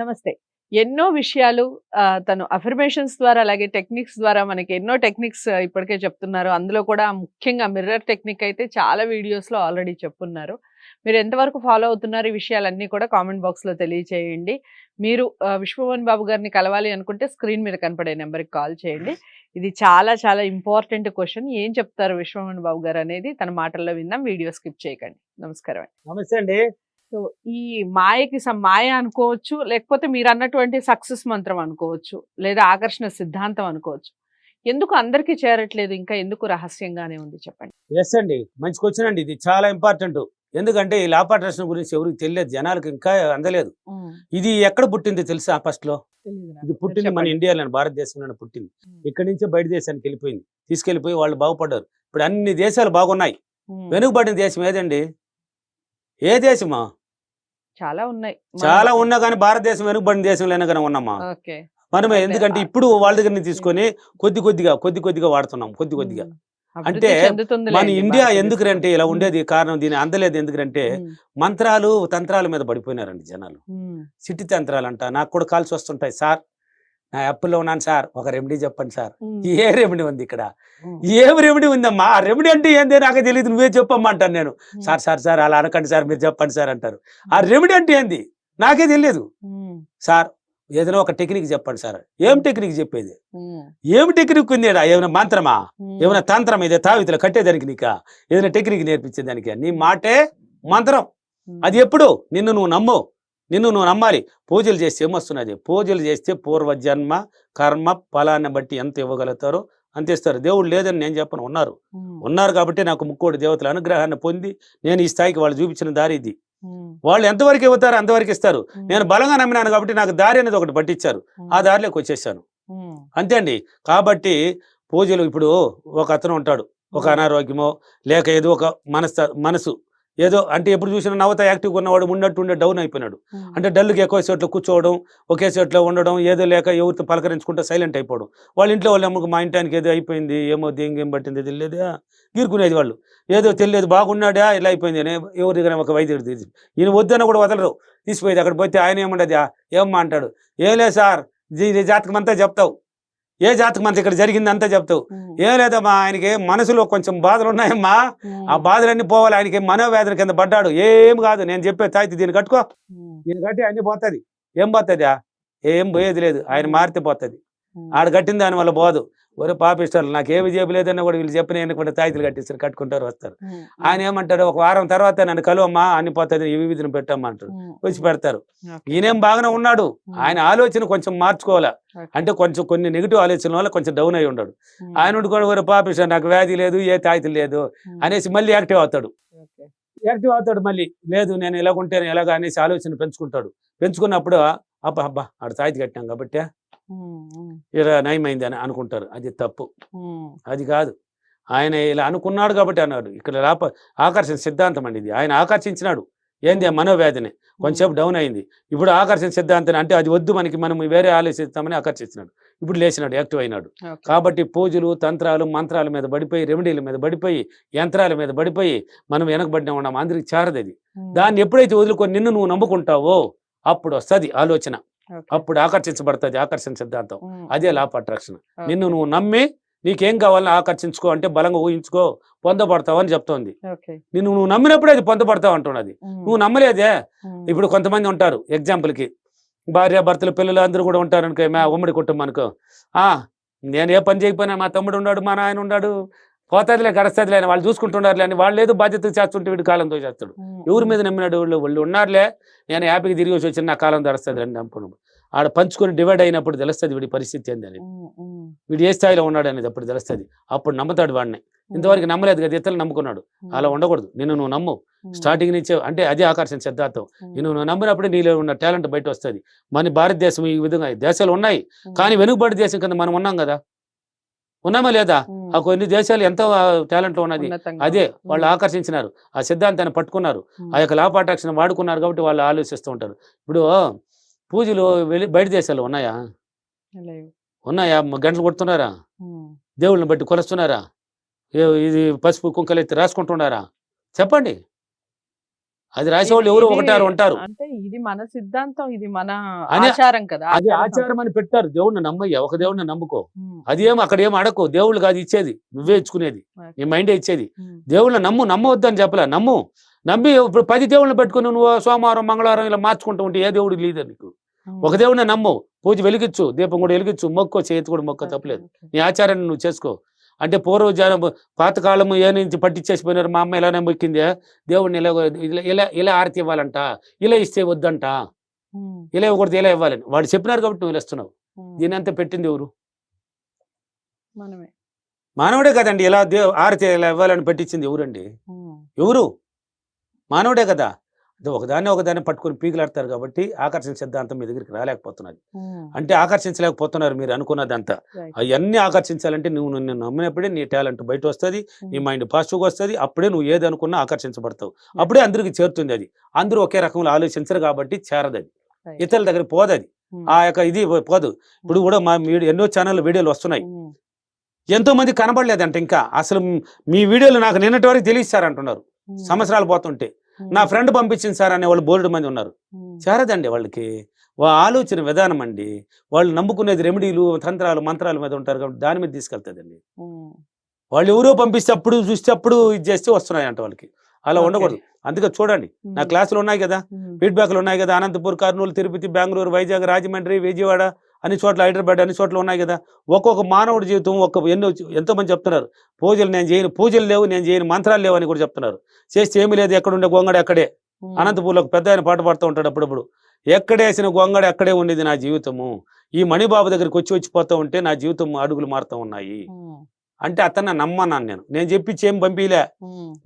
నమస్తే. ఎన్నో విషయాలు తను అఫర్మేషన్స్ ద్వారా అలాగే టెక్నిక్స్ ద్వారా మనకి ఎన్నో టెక్నిక్స్ ఇప్పటికే చెప్తున్నారు. అందులో కూడా ముఖ్యంగా మిర్రర్ టెక్నిక్ అయితే చాలా వీడియోస్లో ఆల్రెడీ చెప్పున్నారు. మీరు ఎంతవరకు ఫాలో అవుతున్నారు ఈ విషయాలన్నీ కూడా కామెంట్ బాక్స్లో తెలియచేయండి. మీరు విశ్వమోహన్ బాబు గారిని కలవాలి అనుకుంటే స్క్రీన్ మీద కనపడే నెంబర్కి కాల్ చేయండి. ఇది చాలా చాలా ఇంపార్టెంట్ క్వశ్చన్ ఏం చెప్తారు విశ్వమోహన్ బాబు గారు అనేది తన మాటల్లో విందాం. వీడియో స్కిప్ చేయకండి. నమస్కారం నమస్తే అండి. సో ఈ మాయకి సం- మాయ అనుకోవచ్చు లేకపోతే మీరు అన్నటువంటి సక్సెస్ మంత్రం అనుకోవచ్చు లేదా ఆకర్షణ సిద్ధాంతం అనుకోవచ్చు. ఎందుకు అందరికీ చేరట్లేదు ఇంకా ఎందుకు రహస్యంగానే ఉంది చెప్పండి? ఎస్ అండి. మంచి క్వశ్చన్ అండి ఇది. చాలా ఇంపార్టెంట్ ఎందుకంటే ఈ లాపాట్రషన్ గురించి ఎవరికి తెలియదు. జనాలకు ఇంకా అందలేదు. ఇది ఎక్కడ పుట్టింది తెలుసా ఫస్ట్లో? ఇది పుట్టింది మన ఇండియాలో భారతదేశంలోనే పుట్టింది. ఇక్కడి నుంచే బయట దేశానికి వెళ్ళిపోయింది. తీసుకెళ్ళిపోయి వాళ్ళు బాగుపడ్డారు. ఇప్పుడు అన్ని దేశాలు బాగున్నాయి. వెనుకబడిన దేశం ఏదండి? ఏ దేశమా? చాలా ఉన్నాయి. చాలా ఉన్నా కానీ భారతదేశం వెనుకబడిన దేశంలోనే కానీ ఉన్నామా? మనమే ఎందుకంటే ఇప్పుడు వాళ్ళ దగ్గర నుంచి తీసుకొని కొద్ది కొద్దిగా కొద్ది కొద్దిగా వాడుతున్నాం కొద్ది కొద్దిగా. అంటే మన ఇండియా ఎందుకంటే ఇలా ఉండేది కారణం దీని అందలేదు ఎందుకంటే మంత్రాలు తంత్రాల మీద పడిపోయినారండి జనాలు. సిట్టి తంత్రాలు అంట నాకు కూడా కాల్సి వస్తుంటాయి సార్. నా అప్పుల్లో ఉన్నాను సార్. ఒక రెమెడీ చెప్పండి సార్. ఏ రెమెడీ ఉంది ఇక్కడ? ఏం రెమెడీ ఉందమ్మా? ఆ రెమెడీ అంటే ఏంది? నాకు తెలియదు నువ్వే చెప్పమ్మా అంటాను నేను సార్ సార్ సార్ అలా అనకండి సార్. మీరు చెప్పండి సార్ అంటారు. ఆ రెమెడీ అంటే ఏంది? నాకే తెలియదు సార్ ఏదైనా ఒక టెక్నిక్ చెప్పండి సార్. ఏం టెక్నిక్ చెప్పేది? ఏం టెక్నిక్ ఉంది? ఏమైనా మంత్రమా? ఏమైనా తంత్రం ఇదే తావితులు కట్టేదానికి నీక? ఏదైనా టెక్నిక్ నేర్పించేదానికి నీ మాటే మంత్రం. అది ఎప్పుడు? నిన్ను నువ్వు నమ్ము నిన్ను నువ్వు నమ్మాలి. పూజలు చేస్తే ఏమొస్తున్నది? పూజలు చేస్తే పూర్వజన్మ కర్మ ఫలాన్ని బట్టి ఎంత ఇవ్వగలుగుతారో అంత ఇస్తారు. దేవుడు లేదని నేను చెప్పను. ఉన్నారు. ఉన్నారు కాబట్టి నాకు ముక్కోటి దేవతల అనుగ్రహాన్ని పొంది నేను ఈ స్థాయికి వాళ్ళు చూపించిన దారి ఇది. వాళ్ళు ఎంతవరకు ఇవ్వతారో అంతవరకు ఇస్తారు. నేను బలంగా నమ్మినాను కాబట్టి నాకు దారి అనేది ఒకటి పట్టించారు. ఆ దారిలోకి వచ్చేసాను. అంతే అండి. కాబట్టి పూజలు ఇప్పుడు ఒక అతను ఉంటాడు. ఒక అనారోగ్యమో లేక ఏదో ఒక మనస్త మనసు ఏదో అంటే ఎప్పుడు చూసినా నవత యాక్టివ్గా ఉన్నవాడు ఉన్నట్టు ఉండే డౌన్ అయిపోయినాడు. అంటే డల్కి ఎక్కువ చోట్ల కూర్చోవడం ఒకే చోట్ల ఉండడం ఏదో లేక ఎవరితో పలకరించుకుంటూ సైలెంట్ అయిపోవడం. వాళ్ళ ఇంట్లో వాళ్ళు అమ్మకు మా ఇంటానికి ఏదో అయిపోయింది ఏమో దేంగేం పట్టింది తెలియదా. గీరుకునేది వాళ్ళు. ఏదో తెలియదు బాగున్నాడా ఇలా అయిపోయింది అని ఎవరి దగ్గర ఒక వైద్యుడు తీసి ఈయన వద్దన్న కూడా వదలరు. తీసిపోయేది అక్కడ పోతే ఆయన ఏమంటది ఏమమ్మా అంటాడు. ఏం లేదు సార్ జాతకం అంతా చెప్తావు. ఏ జాతకం అంతా ఇక్కడ జరిగింది అంతా చెప్తావు ఏం లేదమ్మా ఆయనకి మనసులో కొంచెం బాధలు ఉన్నాయమ్మా ఆ బాధలన్నీ పోవాలి ఆయనకి మనోవేదన కింద పడ్డాడు. ఏం కాదు నేను చెప్పే తాయితే దీన్ని కట్టుకో. దీన్ని కట్టి అన్ని పోతుంది. ఏం పోతుందా ఏం పోయేది లేదు. ఆయన మారితే పోతుంది. ఆడ కట్టిన దాని వల్ల పోదు. ఒరే పాపిస్తారు నాకు ఏమి చెప్పలేదన్నా కూడా వీళ్ళు చెప్పిన ఎన్నుకుంటే తాయితులు కట్టిస్తారు కట్టుకుంటారు వస్తారు. ఆయన ఏమంటాడు ఒక వారం తర్వాత నన్ను కలువమ్మా అన్ని పోతుంది ఇవి విధిని పెట్టమ్మా అంటాడు. వచ్చి పెడతారు. ఈయనేం బాగానే ఉన్నాడు. ఆయన ఆలోచన కొంచెం మార్చుకోవాలా? అంటే కొంచెం కొన్ని నెగిటివ్ ఆలోచన వల్ల కొంచెం డౌన్ అయి ఉన్నాడు ఆయన ఉండి కూడా ఒరే పాపిస్తారు నాకు వ్యాధి లేదు ఏ తాయితీ లేదు అనేసి మళ్ళీ యాక్టివ్ అవుతాడు. యాక్టివ్ అవుతాడు మళ్ళీ. లేదు నేను ఇలాగుంటే ఎలాగ అనేసి ఆలోచన పెంచుకుంటాడు. పెంచుకున్నప్పుడు అబ్బా అబ్బా ఆడ తాయితీ కట్టాం కాబట్టి ఇలా నయమైంది అని అనుకుంటారు. అది తప్పు. అది కాదు. ఆయన ఇలా అనుకున్నాడు కాబట్టి అన్నాడు. ఇక్కడ లాప ఆకర్షణ సిద్ధాంతం అండి ఇది. ఆయన ఆకర్షించినాడు. ఏంది ఆ మనోవ్యాధిని? కొంచెంసేపు డౌన్ అయింది. ఇప్పుడు ఆకర్షణ సిద్ధాంతం అంటే అది వద్దు మనకి మనం వేరే ఆలోచిస్తామని ఆకర్షించినాడు ఇప్పుడు లేచినాడు యాక్టివ్ అయినాడు. కాబట్టి పూజలు తంత్రాలు మంత్రాల మీద పడిపోయి రెమెడీల మీద పడిపోయి యంత్రాల మీద పడిపోయి మనం వెనకబడిన ఉన్నాం. అందరికి చేరదు అది. దాన్ని ఎప్పుడైతే వదులుకొని నిన్ను నువ్వు నమ్ముకుంటావో అప్పుడు వస్తుంది ఆలోచన. అప్పుడు ఆకర్షించబడుతుంది ఆకర్షణ సిద్ధాంతం. అదే లాప్ అట్రాక్షన్ నిన్ను నువ్వు నమ్మి నీకేం కావాలని ఆకర్షించుకో అంటే బలంగా ఊహించుకో పొందబడతావు అని చెప్తోంది. నిన్ను నువ్వు నమ్మినప్పుడే అది పొందబడతావు అంటున్నది. నువ్వు నమ్మలేదే. ఇప్పుడు కొంతమంది ఉంటారు example కి. భార్య భర్తలు పిల్లలు అందరూ కూడా ఉంటారు అనుకో మా ఉమ్మడి కుటుంబం అనుకో. ఆ నేను ఏ పని చేయకపోయినా మా తమ్ముడు ఉన్నాడు మా నాయన ఉన్నాడు పోతాదిలే గడస్తాదిలే అని వాళ్ళు చూసుకుంటున్నారులే అని వాళ్ళు ఏదో బాధ్యత చేస్తుంటే వీడు కాలంతో చేస్తాడు ఎవరి మీద నమ్మినాడు వాళ్ళు వాళ్ళు ఉన్నారులే నేను హ్యాపీగా తిరిగి వచ్చి వచ్చిన నా కాలం తెరుస్తుంది అని అనుకున్నాడు ఆడ పంచుకొని డివైడ్ అయినప్పుడు తెలుస్తుంది వీడి పరిస్థితి ఏంది అని వీడు ఏ స్థాయిలో ఉన్నాడు అనేది అప్పుడు తెలుస్తుంది. అప్పుడు నమ్ముతాడు వాడిని. ఇంతవరకు నమ్మలేదు కదా ఇతరులు నమ్ముకున్నాడు. అలా ఉండకూడదు. నిన్ను నువ్వు నమ్ము. స్టార్టింగ్ నుంచే అంటే అదే ఆకర్షణ సిద్ధాంతం నిన్ను నువ్వు నమ్మినప్పుడే నీలో ఉన్న టాలెంట్ బయట వస్తుంది మన భారతదేశం ఈ విధంగా దేశాలు ఉన్నాయి. కానీ వెనుకబడి దేశం కింద మనం ఉన్నాం కదా. ఉన్నామా లేదా? ఆ కొన్ని దేశాలు ఎంతో టాలెంట్ ఉన్నది. అదే వాళ్ళు ఆకర్షించినారు. ఆ సిద్ధాంతాన్ని పట్టుకున్నారు. ఆ యొక్క లాపాటాక్షణ వాడుకున్నారు కాబట్టి వాళ్ళు ఆలోచిస్తూ ఉంటారు. ఇప్పుడు పూజలు వెళ్ళి బయట దేశాలు ఉన్నాయా? ఉన్నాయా? గంటలు కొడుతున్నారా? దేవుళ్ళని బట్టి కొలుస్తున్నారా? ఇది పసుపు కుంకలు ఎత్తి రాసుకుంటున్నారా? చెప్పండి. అది రాసేవాళ్ళు ఎవరు ఒకటారు ఉంటారు. అంటే ఇది మన సిద్ధాంతం ఇది మన అని- ఆచారం కదా అది ఆచారం. అని పెట్టారు. దేవుడిని నమ్మయ్యా ఒక దేవుడిని నమ్ముకో. అది ఏం అక్కడ ఏం అడకు దేవుళ్ళు కాదు ఇచ్చేది. నువ్వే ఇచ్చుకునేది. నీ మైండే ఇచ్చేది. దేవుళ్ళని నమ్ము నమ్మవద్దని చెప్పలే. నమ్ము. నమ్మి ఇప్పుడు పది దేవుళ్ళని పెట్టుకుని నువ్వు సోమవారం మంగళవారం ఇలా మార్చుకుంటూ ఉంటే ఏ దేవుడు లేదు నీకు. ఒక దేవుడిని నమ్ము. పూజ వెలిగించు దీపం కూడా వెలిగించు. మొక్కో చేతి కూడా మొక్క తప్పలేదు. నీ ఆచారాన్ని నువ్వు చేసుకో. అంటే పూర్వ జనం పాతకాలము ఏ నుంచి పట్టించేసిపోయినారు? మా అమ్మ ఇలానే మొక్కిందే. దేవుడిని ఇలా ఇలా- ఇలా ఆరతి ఇవ్వాలంట. ఇలా ఇస్తే వద్దంట. ఇలా ఇవ్వకూడదు ఇలా ఇవ్వాలని వాడు చెప్పినారు కాబట్టి నువ్వు ఇస్తున్నావు. దీని అంతా పెట్టింది ఎవరు? మానవుడే కదండి. ఇలా ఆరతి ఇలా ఇవ్వాలని పెట్టించింది ఎవరండి? ఎవరు? మానవుడే కదా. అదే ఒకదాన్ని ఒకదాన్ని పట్టుకొని పీకులాడతారు కాబట్టి ఆకర్షణ సిద్ధాంతం మీ దగ్గరికి రాలేకపోతున్నది. అంటే ఆకర్షించలేకపోతున్నారు మీరు అనుకున్నదంతా. అవన్నీ ఆకర్షించాలంటే నువ్వు నిన్ను నమ్మినప్పుడే నీ టాలెంట్ బయట వస్తుంది నీ మైండ్ పాజిటివ్గా వస్తుంది అప్పుడే నువ్వు ఏది అనుకున్నా ఆకర్షించబడతావు. అప్పుడే అందరికి చేరుతుంది అది. అందరూ ఒకే రకంలో ఆలోచించరు కాబట్టి చేరదు అది right. ఇతరుల దగ్గర పోదు అది ఉమ్, ఆ యొక్క ఇది పోదు. ఇప్పుడు కూడా మా ఎన్నో ఛానల్ వీడియోలు వస్తున్నాయి. ఎంతో మంది కనబడలేదంట ఇంకా. అసలు మీ వీడియోలు నాకు నిన్నటి వరకు తెలియస్తారంటున్నారు సంవత్సరాలు పోతుంటే. నా ఫ్రెండ్ పంపించింది సార్ అనే వాళ్ళు బోల్డ్ మంది ఉన్నారు. చేరదండి వాళ్ళకి. వా ఆలోచన విధానం అండి. వాళ్ళు నమ్ముకునేది రెమెడీలు తంత్రాలు మంత్రాల మీద ఉంటారు కాబట్టి దాని మీద తీసుకెళ్తుందండి. వాళ్ళు ఎవరో పంపిస్తే అప్పుడు చూస్తే అప్పుడు ఇది చేస్తే వస్తున్నాయంట వాళ్ళకి. అలా. ఉండకూడదు. అందుకే చూడండి నా క్లాసులు ఉన్నాయి కదా ఫీడ్బ్యాక్లు ఉన్నాయి కదా అనంతపూర్ కర్నూలు తిరుపతి బెంగళూరు వైజాగ్ రాజమండ్రి విజయవాడ అన్ని చోట్ల హైదరాబాద్ అన్ని చోట్ల ఉన్నాయి కదా. ఒక్కొక్క మానవుడి జీవితం ఒక్క ఎన్నో ఎంతో మంది చెప్తున్నారు. పూజలు నేను చేయను పూజలు లేవు నేను చేయను మంత్రాలు లేవు అని కూడా చెప్తున్నారు. చేస్తే ఏమీ లేదు ఎక్కడుండే గొంగడ అక్కడే. అనంతపూర్లో పెద్ద ఆయన పాట పాడుతూ ఉంటాడు అప్పుడప్పుడు. ఎక్కడేసిన గొంగడ అక్కడే ఉండేది నా జీవితము. ఈ మణిబాబు దగ్గరికి వచ్చి వచ్చిపోతూ ఉంటే నా జీవితం అడుగులు మారుతూ ఉన్నాయి. అంటే అతన్ని నమ్మన్నాను నేను. నేను చెప్పించి ఏం పంపిలే.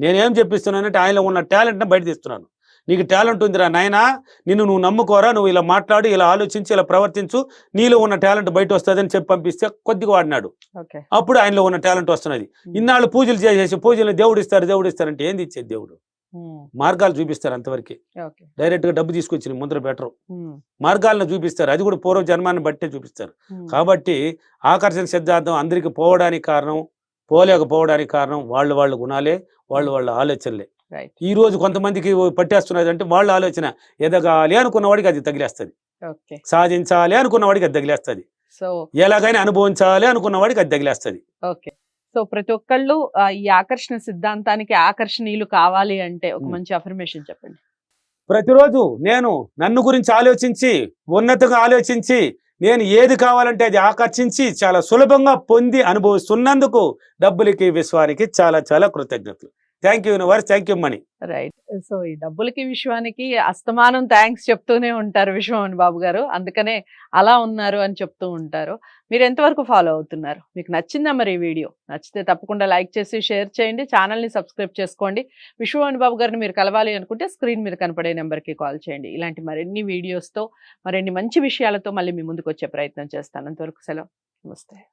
నేనేం చెప్పిస్తున్నానంటే ఆయనలో ఉన్న టాలెంట్ని బయట తీస్తున్నాను. నీకు టాలెంట్ ఉందిరా నాయనా. నిన్ను నువ్వు నమ్ముకోరా నువ్వు ఇలా మాట్లాడు ఇలా ఆలోచించి ఇలా ప్రవర్తించు. నీలో ఉన్న టాలెంట్ బయట వస్తుందని చెప్పి పంపిస్తే కొద్దిగా వాడినాడు. అప్పుడు ఆయనలో ఉన్న టాలెంట్ వస్తున్నది. ఇన్నాళ్ళు పూజలు చేసేసి పూజలు దేవుడు ఇస్తారు దేవుడు ఇస్తారంటే ఏంది ఇచ్చేది దేవుడు? మార్గాలు చూపిస్తారు అంతవరకు. డైరెక్ట్గా డబ్బు తీసుకొచ్చి ముందర బెటరు. మార్గాలను చూపిస్తారు. అది కూడా పూర్వ జన్మాన్ని బట్టే చూపిస్తారు. కాబట్టి ఆకర్షణ సిద్ధాంతం అందరికి పోవడానికి కారణం పోలేకపోవడానికి కారణం వాళ్ళు వాళ్ళ గుణాలే వాళ్ళు వాళ్ళ ఆలోచనలే. ఈ రోజు కొంతమందికి పట్టేస్తున్నది అంటే వాళ్ళ ఆలోచన ఎదగాలి అనుకున్న వాడికి అది తగిలేస్తుంది. సాధించాలి అనుకున్న వాడికి అది తగిలేస్తుంది. సో ఎలాగైనా అనుభవించాలి అనుకున్న వాడికి అది తగిలేస్తుంది. ఓకే సో ప్రతి ఒక్కళ్ళు ఈ ఆకర్షణ సిద్ధాంతానికి ఆకర్షణీయులు కావాలి అంటే ఒక ఉమ్. మంచి అఫర్మేషన్ చెప్పండి. ప్రతిరోజు నేను నన్ను గురించి ఆలోచించి ఉన్నతంగా ఆలోచించి నేను ఏది కావాలంటే అది ఆకర్షించి చాలా సులభంగా పొంది అనుభవిస్తున్నందుకు డబ్బులకి విశ్వానికి చాలా చాలా కృతజ్ఞతలు. Thank you universe thank you money. Right so ఈ డబ్బులకి విశ్వానికి అస్తమానం థ్యాంక్స్ చెప్తూనే ఉంటారు విశ్వమణి బాబు గారు. అందుకనే అలా ఉన్నారు అని చెప్తూ ఉంటారు. మీరు ఎంతవరకు ఫాలో అవుతున్నారు? మీకు నచ్చిందా మరి ఈ వీడియో? నచ్చితే తప్పకుండా లైక్ చేసి షేర్ చేయండి. ఛానల్ని సబ్స్క్రైబ్ చేసుకోండి. విశ్వమణి బాబు గారిని మీరు కలవాలి అనుకుంటే స్క్రీన్ మీద కనపడే నెంబర్కి కాల్ చేయండి. ఇలాంటి మరిన్ని వీడియోస్తో మరిన్ని మంచి విషయాలతో మళ్ళీ మీ ముందుకు వచ్చే ప్రయత్నం చేస్తాను. అంతవరకు సెలవు. నమస్తే.